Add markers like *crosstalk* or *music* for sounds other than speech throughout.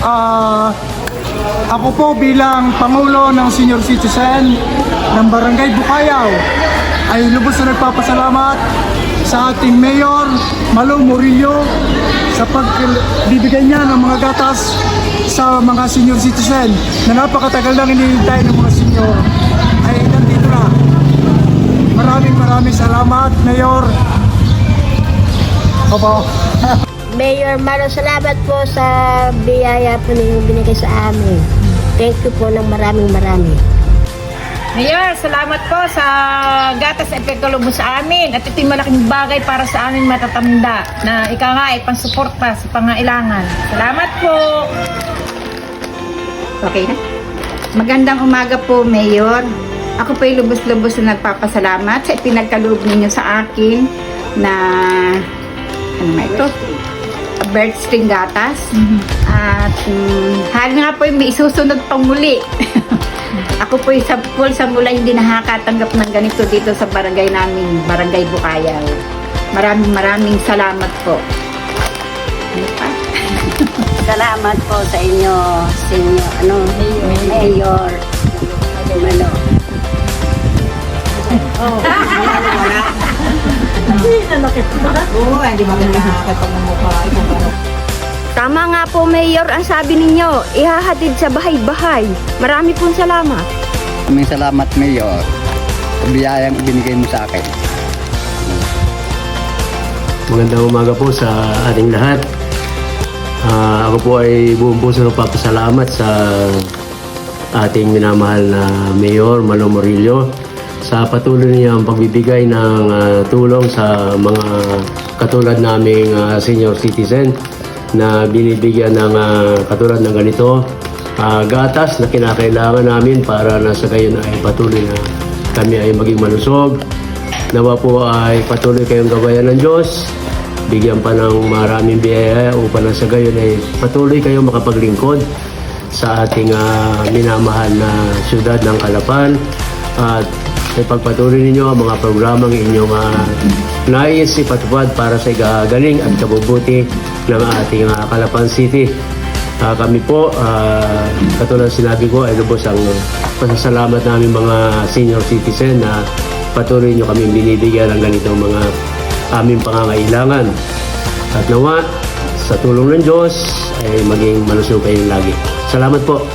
Ah, ako po bilang Pangulo ng Senior Citizen ng Barangay Bukayaw ay lubos na nagpapasalamat sa ating Mayor Malo Murillo sa pagbibigay niya ng mga gatas sa mga senior citizen na napakatagal nang hinihintay ng mga senior ay nandito na. Maraming maraming salamat, Mayor. Opo. Mayor Maro, salamat po sa biyaya po ninyong binigay sa amin. Thank you po ng maraming marami. Mayor, salamat po sa gatas na ipagkalubos sa amin at ito'y malaking bagay para sa aming matatanda na ika nga ay pansuporta sa pangailangan. Salamat po! Okay na? Magandang umaga po, Mayor. Ako po'y lubos-lubos na nagpapasalamat sa pinagkaloob ninyo sa akin na ano nga ito? Bird string gatas. At um, hal nga po may isusunod pang muli. *laughs* Ako po sa full sa mula hindi nakakatanggap ng ganito dito sa barangay namin, Barangay Bukayaw. Maraming maraming salamat po. Ano pa? *laughs* Salamat po sa inyo, senyo, ano, Mayor. *laughs* Ano, Tama nga po, Mayor, ang sabi ninyo, ihahatid sa bahay-bahay. Marami pong salamat. Maraming salamat, Mayor. Sa biyayang ibinigay mo sa akin. Magandang umaga po sa ating lahat. Ah, ako po ay buong puso nagpapasalamat sa ating minamahal na Mayor Malo Morillo sa patuloy niyang pagbibigay ng ah, tulong sa mga katulad naming ah, senior citizen na binibigyan ng ah, katulad ng ganito ah, gatas na kinakailangan namin para na sa gayon ay patuloy na kami ay maging malusog Nawa po ay patuloy kayong gabayan ng Diyos. Bigyan pa ng maraming biyaya upang na sa gayon ay patuloy kayong makapaglingkod sa ating ah, minamahal na syudad ng Kalapan. At ipagpatuloy ninyo ang mga programang inyong uh, nais ipatupad para sa igagaling at kabubuti ng ating ah, Kalapan City. Ah, kami po, ah, katulad sinabi ko, ay lubos ang pasasalamat namin mga senior citizen na patuloy nyo kami binibigyan ng ganitong mga aming pangangailangan. At nawa, sa tulong ng Diyos, ay maging malusog kayong lagi. Salamat po.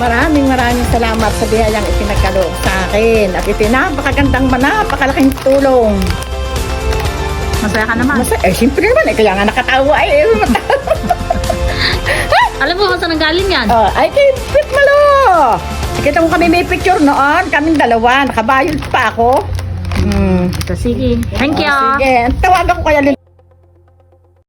Maraming maraming salamat sa biyayang ipinagkaloob sa akin at ito napakagandang napakalaking tulong. Masaya ka naman. Masa, eh, siyempre naman, eh, kaya nga nakatawa eh. *laughs* Alam mo kung saan nanggaling yan? Oh, ay, kay Pit Malo! Nakita mo kami may picture noon, kaming dalawa, nakabayod pa ako. Hmm. So, sige. Thank you. Oh, sige, tawagan ko kaya